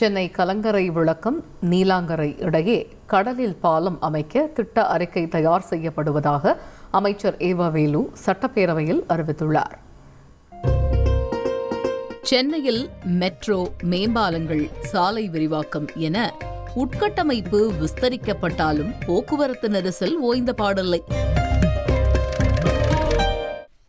சென்னை கலங்கரை விளக்கம் நீலாங்கரை இடையே கடலில் பாலம் அமைக்க திட்ட அறிக்கை தயார் செய்யப்படுவதாக அமைச்சர் ஏவவேலு சட்டப்பேரவையில் அறிவித்துள்ளார். சென்னையில் மெட்ரோ மேம்பாலங்கள் சாலை விரிவாக்கம் என உட்கட்டமைப்பு விஸ்தரிக்கப்பட்டாலும் போக்குவரத்து நெரிசல் ஓய்ந்த பாடில்லை.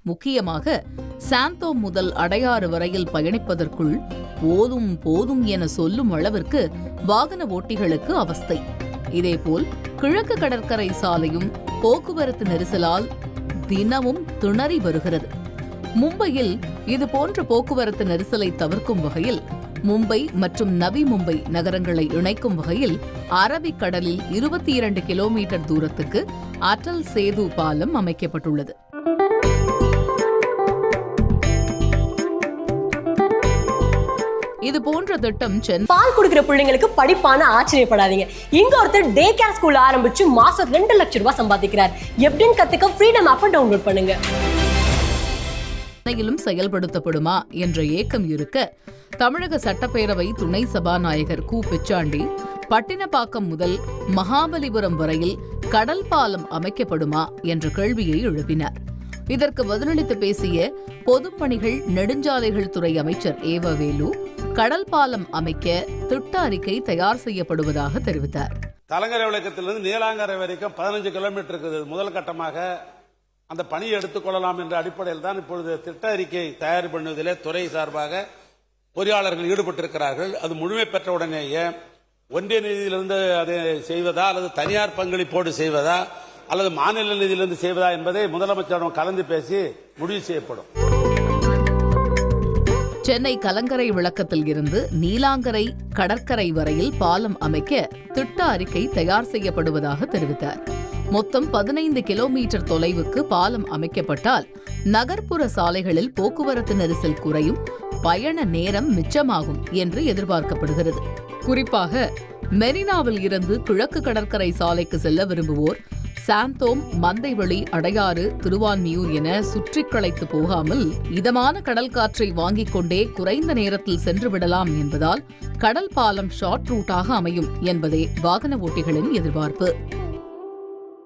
முக்கியமாக சாந்தோம் முதல் அடையாறு வரையில் பயணிப்பதற்குள் போதும் போதும் என சொல்லும் அளவிற்கு வாகன ஓட்டிகளுக்கு அவஸ்தை. இதேபோல் கிழக்கு கடற்கரை சாலையும் போக்குவரத்து நெரிசலால் தினமும் திணறி வருகிறது. மும்பையில் இது போன்ற போக்குவரத்து நெரிசலை தவிர்க்கும் வகையில் மும்பை மற்றும் நவி மும்பை நகரங்களை இணைக்கும் வகையில் அரபிக்கடலில் இருபத்தி இரண்டு கிலோமீட்டர் தூரத்துக்கு அடல் சேது பாலம் அமைக்கப்பட்டுள்ளது. இது போன்ற திட்டம் பால் குடுக்கிற பிள்ளைங்களுக்கு படிப்பான ஆச்சரியப்படாதீங்க. இங்க ஒருத்தர் டே கேர் ஸ்கூல் ஆரம்பிச்சு மாசம் ரெண்டு லட்சம் ரூபாய் சம்பாதிக்கிறார். எப்படின்னு கத்துக்க ஃப்ரீடம் ஆப்பை டவுன்லோட் பண்ணுங்க. சென்னையிலும் செயல்படுத்தப்படுமா என்ற ஏக்கம் இருக்க தமிழக சட்டப்பேரவை துணை சபாநாயகர் கு. பிச்சாண்டி பட்டினப்பாக்கம் முதல் மகாபலிபுரம் வரையில் கடல் பாலம் அமைக்கப்படுமா என்ற கேள்வியை எழுப்பினார். இதற்கு பதிலளித்து பேசிய பொதுப்பணிகள் நெடுஞ்சாலைகள் துறை அமைச்சர் ஏவவேலு கடல் பாலம் அமைக்க திட்ட அறிக்கை தயார் செய்யப்படுவதாக தெரிவித்தார். கலங்கரை விளக்கத்திலிருந்து நீலாங்கரை வரைக்கும் பதினஞ்சு கிலோமீட்டருக்கு முதல் கட்டமாக அந்த பணியை எடுத்துக்கொள்ளலாம் என்ற அடிப்படையில் தான் இப்பொழுது திட்ட அறிக்கை தயார் பண்ணுவதிலே துறை சார்பாக பொறியாளர்கள் ஈடுபட்டிருக்கிறார்கள். அது முழுமை பெற்ற உடனேயே ஒன்றிய நிதியிலிருந்து அதை செய்வதா அல்லது தனியார் பங்களிப்போடு செய்வதா அல்லது மாநில நிதியிலிருந்து செய்வதா என்பதை முதலமைச்சரிடம் கலந்து பேசி முடிவு செய்யப்படும். சென்னை கலங்கரை விளக்கத்தில் இருந்து நீலாங்கரை கடற்கரை வரையில் பாலம் அமைக்க திட்ட அறிக்கை தயார் செய்யப்படுவதாக தெரிவித்தார். மொத்தம் பதினைந்து கிலோமீட்டர் தொலைவுக்கு பாலம் அமைக்கப்பட்டால் நகர்ப்புற சாலைகளில் போக்குவரத்து நெரிசல் குறையும் பயண நேரம் மிச்சமாகும் என்று எதிர்பார்க்கப்படுகிறது. குறிப்பாக மெரினாவில் இருந்து கிழக்கு கடற்கரை சாலைக்கு செல்ல விரும்புவோர் சாந்தோம் மந்தைவெளி அடையாறு திருவான்மியூர் என சுற்றி களைத்து போகாமல் இதமான கடல் காற்றை வாங்கிக் கொண்டே குறைந்த நேரத்தில் சென்று விடலாம் என்பதால் கடல் பாலம் ஷார்ட் ரூட்டாக அமையும் என்பதே வாகன ஓட்டிகளின் எதிர்பார்ப்பு.